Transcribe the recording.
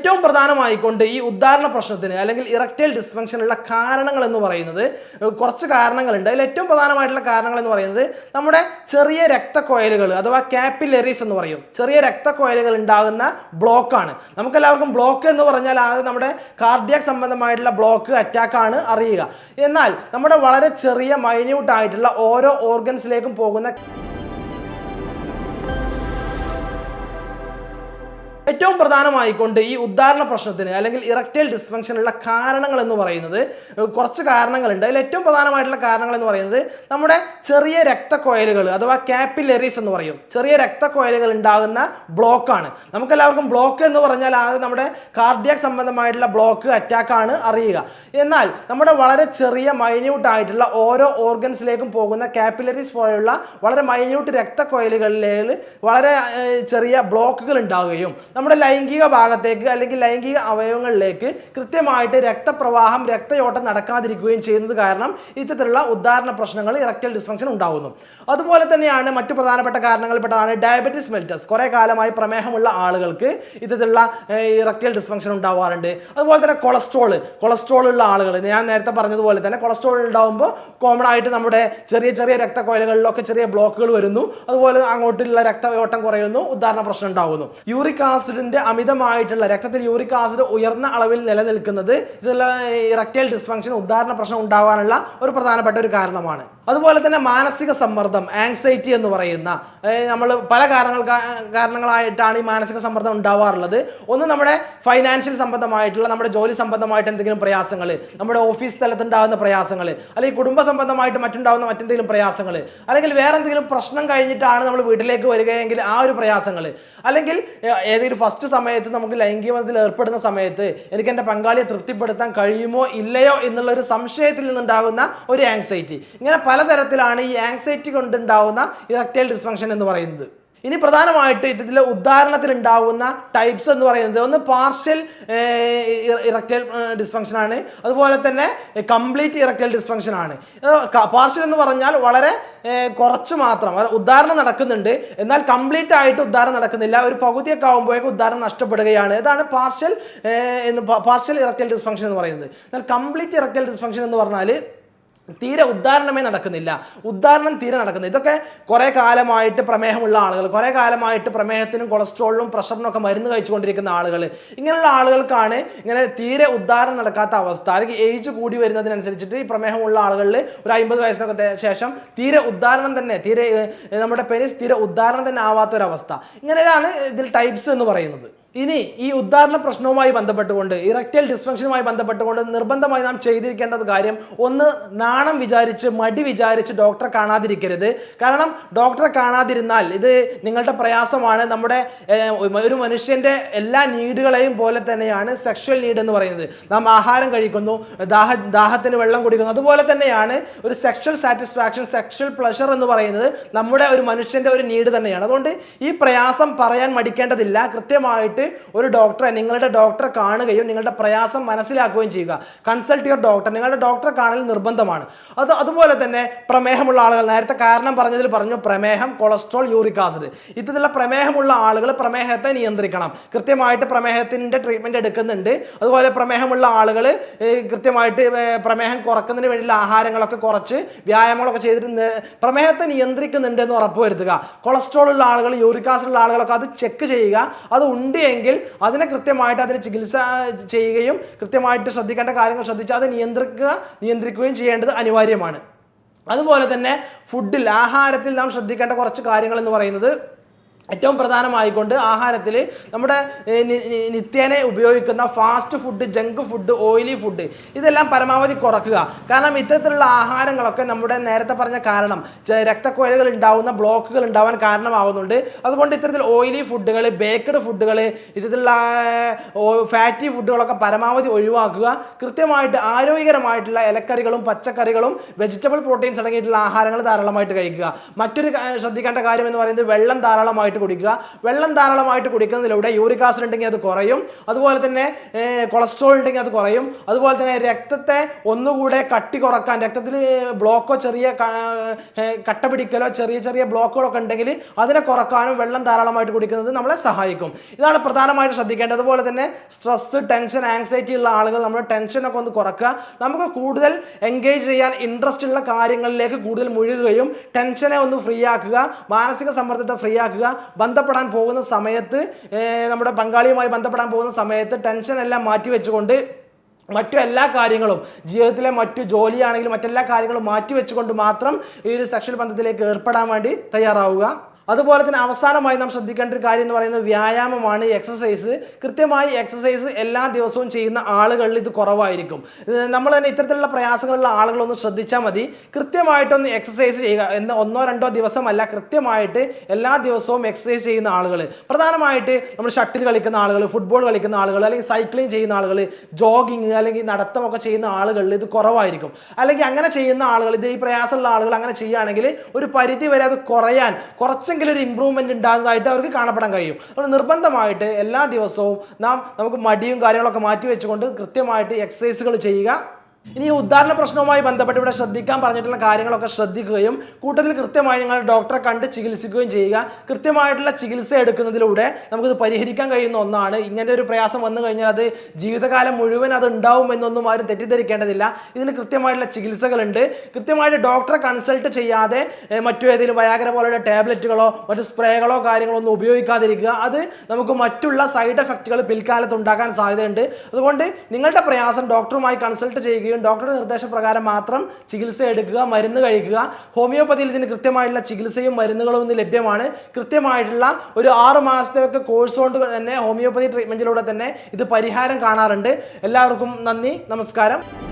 ഏറ്റവും പ്രധാനമായിക്കൊണ്ട് ഈ ഉദ്ധാരണ പ്രശ്നത്തിന് അല്ലെങ്കിൽ ഇറക്റ്റൈൽ ഡിസ്ഫങ്ഷനുള്ള കാരണങ്ങൾ എന്ന് പറയുന്നത് കുറച്ച് കാരണങ്ങളുണ്ട്. അതിൽ ഏറ്റവും പ്രധാനമായിട്ടുള്ള കാരണങ്ങൾ എന്ന് പറയുന്നത് നമ്മുടെ ചെറിയ രക്തക്കോയലുകൾ അഥവാ കാപ്പിലറീസ് എന്ന് പറയും. ചെറിയ രക്തക്കോയലുകൾ ഉണ്ടാകുന്ന ബ്ലോക്കാണ്. നമുക്കെല്ലാവർക്കും ബ്ലോക്ക് എന്ന് പറഞ്ഞാൽ ആദ്യം നമ്മുടെ കാർഡിയാക് സംബന്ധമായിട്ടുള്ള ബ്ലോക്ക് അറ്റാക്കാണ് അറിയുക. എന്നാൽ നമ്മുടെ വളരെ ചെറിയ മൈന്യൂട്ട് ആയിട്ടുള്ള ഓരോ ഓർഗൻസിലേക്കും പോകുന്ന ഏറ്റവും പ്രധാനമായിക്കൊണ്ട് ഈ ഉദ്ധാരണ പ്രശ്നത്തിന് അല്ലെങ്കിൽ ഇറക്റ്റൈൽ ഡിസ്ഫങ്ഷനുള്ള കാരണങ്ങൾ എന്ന് പറയുന്നത് കുറച്ച് കാരണങ്ങളുണ്ട്. അതിൽ ഏറ്റവും പ്രധാനമായിട്ടുള്ള കാരണങ്ങൾ എന്ന് പറയുന്നത് നമ്മുടെ ചെറിയ രക്തക്കോയലുകൾ അഥവാ കാപ്പിലറീസ് എന്ന് പറയും. ചെറിയ രക്തക്കോയലുകൾ ഉണ്ടാകുന്ന ബ്ലോക്കാണ്. നമുക്കെല്ലാവർക്കും ബ്ലോക്ക് എന്ന് പറഞ്ഞാൽ ആ നമ്മുടെ കാർഡിയാക് സംബന്ധമായിട്ടുള്ള ബ്ലോക്ക് അറ്റാക്കാണ് അറിയുക. എന്നാൽ നമ്മുടെ വളരെ ചെറിയ മൈന്യൂട്ട് ആയിട്ടുള്ള ഓരോ ഓർഗൻസിലേക്കും പോകുന്ന കാപ്പിലറീസ് പോലെയുള്ള വളരെ മൈന്യൂട്ട് രക്തക്കൊയലുകളിൽ വളരെ ചെറിയ ബ്ലോക്കുകൾ ഉണ്ടാവുകയും നമ്മുടെ ലൈംഗിക ഭാഗത്തേക്ക് അല്ലെങ്കിൽ ലൈംഗിക അവയവങ്ങളിലേക്ക് കൃത്യമായിട്ട് രക്തപ്രവാഹം രക്തയോട്ടം നടക്കാതിരിക്കുകയും ചെയ്യുന്നത് കാരണം ഇത്തരത്തിലുള്ള ഉദാഹരണ പ്രശ്നങ്ങൾ ഇറക്കൽ ഡിസ്ഫങ്ഷൻ ഉണ്ടാകുന്നു അതുപോലെ തന്നെയാണ് മറ്റു പ്രധാനപ്പെട്ട കാരണങ്ങളിൽപ്പെട്ടതാണ് ഡയബറ്റിസ് മെൽറ്റസ് കുറെ കാലമായി പ്രമേഹമുള്ള ആളുകൾക്ക് ഇത്തരത്തിലുള്ള ഇറക്കൽ ഡിസ്ഫങ്ഷൻ ഉണ്ടാവാറുണ്ട്. അതുപോലെ തന്നെ കൊളസ്ട്രോൾ കൊളസ്ട്രോൾ ഉള്ള ആളുകൾ. ഞാൻ നേരത്തെ പറഞ്ഞതുപോലെ തന്നെ കൊളസ്ട്രോൾ ഉണ്ടാകുമ്പോൾ കോമൺ ആയിട്ട് നമ്മുടെ ചെറിയ ചെറിയ രക്തക്കോയലുകളിലൊക്കെ ചെറിയ ബ്ലോക്കുകൾ വരുന്നു. അതുപോലെ അങ്ങോട്ടുള്ള രക്തയോട്ടം കുറയുന്നു. ഉദാഹരണ പ്രശ്നം ഉണ്ടാകുന്നു യൂറിക് ആസിഡിന്റെ അമിതമായിട്ടുള്ള രക്തത്തിൽ യൂറിക് ആസിഡ് ഉയർന്ന അളവിൽ നിലനിൽക്കുന്നത് ഇതെല്ലാം ഇറക്റ്റൈൽ ഡിസ്ഫങ്ഷൻ ഉദാഹരണ പ്രശ്നം ഉണ്ടാവാനുള്ള ഒരു പ്രധാനപ്പെട്ട ഒരു കാരണമാണ്. അതുപോലെ തന്നെ മാനസിക സമ്മർദ്ദം ആങ്സൈറ്റി എന്ന് പറയുന്ന നമ്മൾ പല കാരണങ്ങൾ കാരണങ്ങളായിട്ടാണ് ഈ മാനസിക സമ്മർദ്ദം ഉണ്ടാവാറുള്ളത്. ഒന്ന് നമ്മുടെ ഫൈനാൻഷ്യൽ സംബന്ധമായിട്ടുള്ള നമ്മുടെ ജോലി സംബന്ധമായിട്ട് എന്തെങ്കിലും പ്രയാസങ്ങൾ നമ്മുടെ ഓഫീസ് തലത്ത് ഉണ്ടാകുന്ന പ്രയാസങ്ങൾ അല്ലെങ്കിൽ കുടുംബ സംബന്ധമായിട്ട് മറ്റുണ്ടാകുന്ന മറ്റെന്തെങ്കിലും പ്രയാസങ്ങൾ അല്ലെങ്കിൽ വേറെ എന്തെങ്കിലും പ്രശ്നം കഴിഞ്ഞിട്ടാണ് നമ്മൾ വീട്ടിലേക്ക് വരികയെങ്കിൽ ആ ഒരു പ്രയാസങ്ങൾ അല്ലെങ്കിൽ ഏതെങ്കിലും ഫസ്റ്റ് സമയത്ത് നമുക്ക് ലൈംഗികബന്ധത്തിൽ ഏർപ്പെടുന്ന സമയത്ത് എനിക്ക് എന്റെ പങ്കാളിയെ തൃപ്തിപ്പെടുത്താൻ കഴിയുമോ ഇല്ലയോ എന്നുള്ള ഒരു സംശയത്തിൽ നിന്നുണ്ടാകുന്ന ഒരു ആങ്സൈറ്റി ഇങ്ങനെ പലതരത്തിലാണ് ഈ ആങ്സൈറ്റി കൊണ്ടുണ്ടാവുന്ന ഇറക്റ്റൈൽ ഡിസ്ഫങ്ഷൻ എന്ന് പറയുന്നത്. ഇനി പ്രധാനമായിട്ട് ഇതിൽ ഉദാഹരണത്തിൽ ഉണ്ടാവുന്ന ടൈപ്സ് എന്ന് പറയുന്നത് ഒന്ന് പാർഷ്യൽ ഇറക്ടൽ ഡിസ്ഫങ്ഷൻ ആണ്. അതുപോലെ തന്നെ കംപ്ലീറ്റ് ഇറക്ടൽ ഡിസ്ഫങ്ഷൻ ആണ്. പാർഷ്യൽ എന്ന് പറഞ്ഞാൽ വളരെ കുറച്ച് മാത്രം. ഉദാഹരണം നടക്കുന്നുണ്ട്. എന്നാൽ കംപ്ലീറ്റ് ആയിട്ട് ഉദാഹരണം നടക്കുന്നില്ല. ഒരു പകുതിയൊക്കെ ആകുമ്പോഴേക്കും ഉദാഹരണം നഷ്ടപ്പെടുകയാണ്. ഇതാണ് പാർഷ്യൽ എന്ന് പാർഷ്യൽ ഇറക്ടൽ ഡിസ്ഫങ്ഷൻ എന്ന് പറയുന്നത്. എന്നാൽ കംപ്ലീറ്റ് ഇറക്ടൽ ഡിസ്ഫങ്ഷൻ എന്ന് പറഞ്ഞാൽ തീരെ ഉദ്ധാരണമേ നടക്കുന്നില്ല. ഉദ്ധാരണം തീരെ നടക്കുന്നില്ല. ഇതൊക്കെ കുറേ കാലമായിട്ട് പ്രമേഹമുള്ള ആളുകൾ കുറേ കാലമായിട്ട് പ്രമേഹത്തിനും കൊളസ്ട്രോളിനും പ്രഷറിനും ഒക്കെ മരുന്ന് കഴിച്ചുകൊണ്ടിരിക്കുന്ന ആളുകൾ. ഇങ്ങനെയുള്ള ആളുകൾക്കാണ് ഇങ്ങനെ തീരെ ഉദ്ധാരണം നടക്കാത്ത അവസ്ഥ. അല്ലെങ്കിൽ ഏജ് കൂടി വരുന്നതിനനുസരിച്ചിട്ട് ഈ പ്രമേഹമുള്ള ആളുകളിൽ ഒരു അമ്പത് വയസ്സിനൊക്കെ ശേഷം തീരെ ഉദ്ധാരണം തന്നെ തീരെ നമ്മുടെ പെനിസ് തീരെ ഉദ്ധാരണം തന്നെ ആവാത്തൊരവസ്ഥ. ഇങ്ങനെയാണ് ഇതിൽ ടൈപ്സ് എന്ന് പറയുന്നത്. ഇനി ഈ ഉദാഹരണ പ്രശ്നവുമായി ബന്ധപ്പെട്ടുകൊണ്ട് ഇറക്റ്റൈൽ ഡിസ്ഫങ്ഷനുമായി ബന്ധപ്പെട്ടുകൊണ്ട് നിർബന്ധമായി നാം ചെയ്തിരിക്കേണ്ടത് കാര്യം ഒന്ന് നാണം വിചാരിച്ച് മടി വിചാരിച്ച് ഡോക്ടറെ കാണാതിരിക്കരുത്. കാരണം ഡോക്ടറെ കാണാതിരുന്നാൽ ഇത് നിങ്ങളുടെ പ്രയാസമാണ്. നമ്മുടെ ഒരു മനുഷ്യന്റെ എല്ലാ നീഡുകളെയും പോലെ തന്നെയാണ് സെക്ഷൽ നീഡ് എന്ന് പറയുന്നത്. നാം ആഹാരം കഴിക്കുന്നു ദാഹ ദാഹത്തിന് വെള്ളം കുടിക്കുന്നു. അതുപോലെ തന്നെയാണ് ഒരു സെക്ഷൽ സാറ്റിസ്ഫാക്ഷൻ സെക്ഷൽ പ്ലഷർ എന്ന് പറയുന്നത് നമ്മുടെ ഒരു മനുഷ്യന്റെ ഒരു നീഡ് തന്നെയാണ്. അതുകൊണ്ട് ഈ പ്രയാസം പറയാൻ മടിക്കേണ്ടതില്ല. കൃത്യമായിട്ട് ഒരു ഡോക്ടറെ നിങ്ങളുടെ ഡോക്ടറെ കാണുകയും നിങ്ങളുടെ പ്രയാസം മനസ്സിലാക്കുകയും ചെയ്യുക. കൺസൾട്ട് യുവർ ഡോക്ടർ നിങ്ങളുടെ ഡോക്ടറെ കാണൽ നിർബന്ധമാണ്. അത് അതുപോലെ തന്നെ പ്രമേഹമുള്ള ആളുകൾ നേരത്തെ കാരണം പറഞ്ഞതിൽ പറഞ്ഞു പ്രമേഹം കൊളസ്ട്രോൾ യൂറിക് ആസിഡ് ഇത്തരത്തിലുള്ള പ്രമേഹമുള്ള ആളുകൾ പ്രമേഹത്തെ നിയന്ത്രിക്കണം. കൃത്യമായിട്ട് പ്രമേഹത്തിന്റെ ട്രീറ്റ്മെന്റ് എടുക്കുന്നുണ്ട്. അതുപോലെ പ്രമേഹമുള്ള ആളുകൾ കൃത്യമായിട്ട് പ്രമേഹം കുറക്കുന്നതിന് വേണ്ടിയുള്ള ആഹാരങ്ങളൊക്കെ കുറച്ച് വ്യായാമങ്ങളൊക്കെ ചെയ്തിട്ട് പ്രമേഹത്തെ നിയന്ത്രിക്കുന്നുണ്ട് എന്ന് ഉറപ്പുവരുത്തുക കൊളസ്ട്രോൾ ഉള്ള ആളുകൾ യൂറിക് ആസിഡ് ഉള്ള ആളുകളൊക്കെ അത് ചെക്ക് ചെയ്യുക. അത് ഉണ്ട് എങ്കിൽ അതിനെ കൃത്യമായിട്ട് അതിന് ചികിത്സ ചെയ്യുകയും കൃത്യമായിട്ട് ശ്രദ്ധിക്കേണ്ട കാര്യങ്ങൾ ശ്രദ്ധിച്ച് അത് നിയന്ത്രിക്കുക നിയന്ത്രിക്കുകയും ചെയ്യേണ്ടത് അനിവാര്യമാണ്. അതുപോലെ തന്നെ ഫുഡിൽ ആഹാരത്തിൽ നാം ശ്രദ്ധിക്കേണ്ട കുറച്ച് കാര്യങ്ങൾ എന്ന് പറയുന്നത് ഏറ്റവും പ്രധാനമായിക്കൊണ്ട് ആഹാരത്തിൽ നമ്മുടെ നിത്യേന ഉപയോഗിക്കുന്ന fast food junk food oily food ഇതെല്ലാം പരമാവധി കുറക്കുക. കാരണം ഇത്തരത്തിലുള്ള ആഹാരങ്ങളൊക്കെ നമ്മുടെ നേരത്തെ പറഞ്ഞ കാരണം രക്തക്കുഴലുകൾ ഉണ്ടാവുന്ന ബ്ലോക്കുകൾ ഉണ്ടാവാൻ കാരണമാവുന്നുണ്ട്. അതുകൊണ്ട് ഇത്തരത്തിൽ ഓയിലി ഫുഡുകൾ ബേക്കഡ് ഫുഡുകൾ ഇത്തരത്തിലുള്ള ഫാറ്റി ഫുഡുകളൊക്കെ പരമാവധി ഒഴിവാക്കുക. കൃത്യമായിട്ട് ആരോഗ്യകരമായിട്ടുള്ള ഇലക്കറികളും പച്ചക്കറികളും വെജിറ്റബിൾ പ്രോട്ടീൻസ് അടങ്ങിയിട്ടുള്ള ആഹാരങ്ങൾ ധാരാളമായിട്ട് കഴിക്കുക. മറ്റൊരു ശ്രദ്ധിക്കേണ്ട കാര്യം എന്ന് പറയുന്നത് വെള്ളം ധാരാളമായിട്ട് കുടിക്കുക. വെള്ളം ധാരാളമായിട്ട് കുടിക്കുന്നതിലൂടെ യൂറിക് ആസിഡ് ഉണ്ടെങ്കിൽ അത് കുറയും. അതുപോലെ തന്നെ കൊളസ്ട്രോൾ ഉണ്ടെങ്കിൽ അത് കുറയും. അതുപോലെ തന്നെ രക്തത്തെ ഒന്നുകൂടെ കട്ടി കുറയ്ക്കാൻ രക്തത്തിൽ ബ്ലോക്കോ ചെറിയ കട്ട പിടിക്കലോ ചെറിയ ചെറിയ ബ്ലോക്കുകളൊക്കെ ഉണ്ടെങ്കിൽ അതിനെ കുറക്കാനും വെള്ളം ധാരാളമായിട്ട് കുടിക്കുന്നത് നമ്മളെ സഹായിക്കും. ഇതാണ് പ്രധാനമായിട്ട് ശ്രദ്ധിക്കേണ്ടത്. അതുപോലെ തന്നെ സ്ട്രെസ് ടെൻഷൻ ആങ്സൈറ്റി ഉള്ള ആളുകൾ നമ്മുടെ ടെൻഷനൊക്കെ ഒന്ന് കുറക്കുക. നമുക്ക് കൂടുതൽ എൻഗേജ് ചെയ്യാൻ ഇൻട്രസ്റ്റ് ഉള്ള കാര്യങ്ങളിലേക്ക് കൂടുതൽ മുഴുകുകയും ടെൻഷനെ ഒന്ന് ഫ്രീ ആക്കുക മാനസിക സമ്മർദ്ദത്തെ ഫ്രീ ആക്കുക ബന്ധപ്പെടാൻ പോകുന്ന സമയത്ത് നമ്മുടെ പങ്കാളിയുമായി ബന്ധപ്പെടാൻ പോകുന്ന സമയത്ത് ടെൻഷൻ എല്ലാം മാറ്റി വെച്ചുകൊണ്ട് മറ്റു എല്ലാ കാര്യങ്ങളും ജീവിതത്തിലെ മറ്റു ജോലിയാണെങ്കിലും മറ്റെല്ലാ കാര്യങ്ങളും മാറ്റി വെച്ചുകൊണ്ട് മാത്രം ഈ ഒരു സെക്ഷൽ ബന്ധത്തിലേക്ക് ഏർപ്പെടാൻ വേണ്ടി തയ്യാറാവുക. അതുപോലെ തന്നെ അവസാനമായി നാം ശ്രദ്ധിക്കേണ്ട ഒരു കാര്യം എന്ന് പറയുന്നത് വ്യായാമമാണ് എക്സസൈസ് കൃത്യമായി എക്സസൈസ് എല്ലാ ദിവസവും ചെയ്യുന്ന ആളുകളിൽ ഇത് കുറവായിരിക്കും. നമ്മൾ തന്നെ ഇത്തരത്തിലുള്ള പ്രയാസങ്ങളുള്ള ആളുകളൊന്ന് ശ്രദ്ധിച്ചാൽ മതി. കൃത്യമായിട്ടൊന്ന് എക്സസൈസ് ചെയ്യുക. എന്ന് ഒന്നോ രണ്ടോ ദിവസമല്ല കൃത്യമായിട്ട് എല്ലാ ദിവസവും എക്സസൈസ് ചെയ്യുന്ന ആളുകൾ പ്രധാനമായിട്ട് നമ്മൾ ഷട്ടിൽ കളിക്കുന്ന ആളുകൾ ഫുട്ബോൾ കളിക്കുന്ന ആളുകൾ അല്ലെങ്കിൽ സൈക്ലിംഗ് ചെയ്യുന്ന ആളുകൾ ജോഗിങ് അല്ലെങ്കിൽ നടത്തമൊക്കെ ചെയ്യുന്ന ആളുകളിൽ ഇത് കുറവായിരിക്കും. അല്ലെങ്കിൽ അങ്ങനെ ചെയ്യുന്ന ആളുകൾ ഇത് ഈ പ്രയാസമുള്ള ആളുകൾ അങ്ങനെ ചെയ്യുകയാണെങ്കിൽ ഒരു പരിധി വരെ അത് കുറയാൻ കുറച്ചെങ്കിലും ഒരു ഇമ്പ്രൂവ്മെന്റ് ഉണ്ടാകുന്നതായിട്ട് അവർക്ക് കാണപ്പെടാൻ കഴിയും. അതുകൊണ്ട് നിർബന്ധമായിട്ട് എല്ലാ ദിവസവും നാം നമുക്ക് മടിയും കാര്യങ്ങളൊക്കെ മാറ്റി വെച്ചുകൊണ്ട് കൃത്യമായിട്ട് എക്സസൈസുകൾ ചെയ്യുക. ഇനി ഈ ഉദാഹരണ പ്രശ്നവുമായി ബന്ധപ്പെട്ട് ഇവിടെ ശ്രദ്ധിക്കാൻ പറഞ്ഞിട്ടുള്ള കാര്യങ്ങളൊക്കെ ശ്രദ്ധിക്കുകയും കൂട്ടത്തിൽ കൃത്യമായി നിങ്ങൾ ഡോക്ടറെ കണ്ട് ചികിത്സിക്കുകയും ചെയ്യുക. കൃത്യമായിട്ടുള്ള ചികിത്സ എടുക്കുന്നതിലൂടെ നമുക്കിത് പരിഹരിക്കാൻ കഴിയുന്ന ഒന്നാണ്. ഇങ്ങനത്തെ ഒരു പ്രയാസം വന്നു കഴിഞ്ഞാൽ അത് ജീവിതകാലം മുഴുവൻ അത് ഉണ്ടാവും എന്നൊന്നും ആരും തെറ്റിദ്ധരിക്കേണ്ടതില്ല. ഇതിന് കൃത്യമായിട്ടുള്ള ചികിത്സകളുണ്ട്. കൃത്യമായിട്ട് ഡോക്ടറെ കൺസൾട്ട് ചെയ്യാതെ മറ്റു ഏതെങ്കിലും വയാഗ്ര പോലെയുള്ള ടാബ്ലറ്റുകളോ മറ്റു സ്പ്രേകളോ കാര്യങ്ങളോ ഒന്നും ഉപയോഗിക്കാതിരിക്കുക. അത് നമുക്ക് മറ്റുള്ള സൈഡ് എഫക്റ്റുകൾ പിൽക്കാലത്ത് ഉണ്ടാക്കാൻ സാധ്യതയുണ്ട്. അതുകൊണ്ട് നിങ്ങളുടെ പ്രയാസം ഡോക്ടറുമായി കൺസൾട്ട് ചെയ്യുകയും ഡോക്ടറുടെ നിർദ്ദേശപ്രകാരം മാത്രം ചികിത്സ എടുക്കുക മരുന്ന് കഴിക്കുക. ഹോമിയോപ്പതിയിൽ ഇതിന് കൃത്യമായിട്ടുള്ള ചികിത്സയും മരുന്നുകളും ഇന്ന് ലഭ്യമാണ്. കൃത്യമായിട്ടുള്ള ഒരു ആറ് മാസത്തെയൊക്കെ കോഴ്സ് കൊണ്ട് തന്നെ ഹോമിയോപ്പതി ട്രീറ്റ്മെന്റിലൂടെ തന്നെ ഇത് പരിഹാരം കാണാറുണ്ട്. എല്ലാവർക്കും നന്ദി നമസ്കാരം.